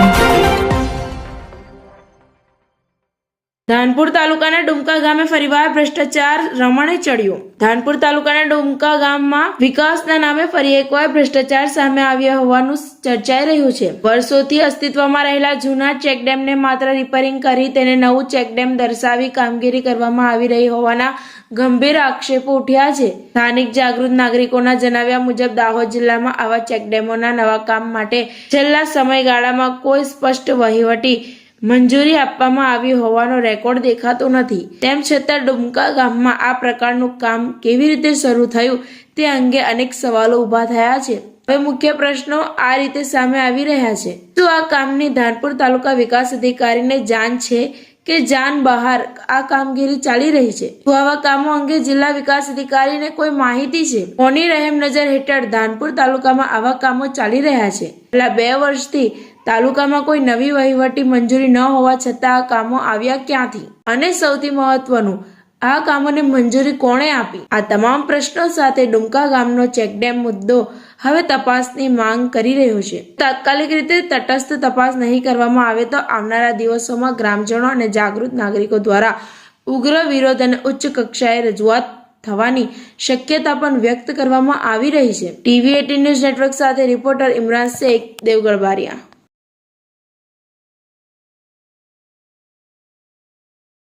Thank you. Dhanpur તાલુકાના ડુમકા ગામે ફરીવાર ભ્રષ્ટાચાર રમણે ચડ્યો. ધાનપુર તાલુકાના ડુમકા ગામમાં વિકાસના નામે ફરી એકવાર ભ્રષ્ટાચાર સામે આવ્યા હોવાનું ચર્ચાઈ રહ્યું છે. વર્ષોથી અસ્તિત્વમાં રહેલા જૂના ચેકડેમને માત્ર રિપેરિંગ કરી તેને નવું ચેકડેમ દર્શાવી કામગીરી કરવામાં આવી રહી હોવાના ગંભીર આક્ષેપો ઉઠ્યા છે. સ્થાનિક જાગૃત નાગરિકોના જણાવ્યા મુજબ દાહોદ જિલ્લામાં આવા ચેકડેમોના નવા કામ માટે છેલ્લા સમયગાળામાં કોઈ સ્પષ્ટ વહીવટી મંજૂરી આપવામાં આવી હોવાનો રેકોર્ડ દેખાતો નથી. તેમ છતાં ડુમકા ગામમાં આ પ્રકારનું કામ કેવી રીતે શરૂ થયું તે અંગે અનેક સવાલો ઊભા થયા છે. હવે મુખ્ય પ્રશ્નો આ રીતે સામે આવી રહ્યા છે. શું આ કામની ધાનપુર તાલુકા વિકાસ અધિકારીને જાણ છે? કે જાન બહાર. આ કામગીરી ચાલી રહી છે. શું આવા કામો અંગે જિલ્લા વિકાસ અધિકારીને કોઈ માહિતી છે? કોની રહેમ નજર હેઠળ ધાનપુર તાલુકામાં આવા કામો ચાલી રહ્યા છે. છેલ્લા બે વર્ષથી તાલુકામાં કોઈ નવી વહીવટી મંજૂરી ન હોવા છતાં આ કામો આવ્યા ક્યાંથી? અને સૌથી મહત્વનું, આ કામોને મંજૂરી કોણે આપી? આ તમામ પ્રશ્નો સાથે ડુમકા ગામનો ચેકડેમ મુદ્દો હવે તપાસની માંગ કરી રહ્યો છે. તાત્કાલિક રીતે તટસ્થ તપાસ નહીં કરવામાં આવે તો આવનારા દિવસોમાં ગ્રામજનો અને જાગૃત નાગરિકો દ્વારા ઉગ્ર વિરોધ અને ઉચ્ચ કક્ષાએ રજૂઆત થવાની શક્યતા પણ વ્યક્ત કરવામાં આવી રહી છે. ટીવી એટીન ન્યૂઝ નેટવર્ક સાથે રિપોર્ટર ઇમરાન શેખ, દેવગઢ બારિયા.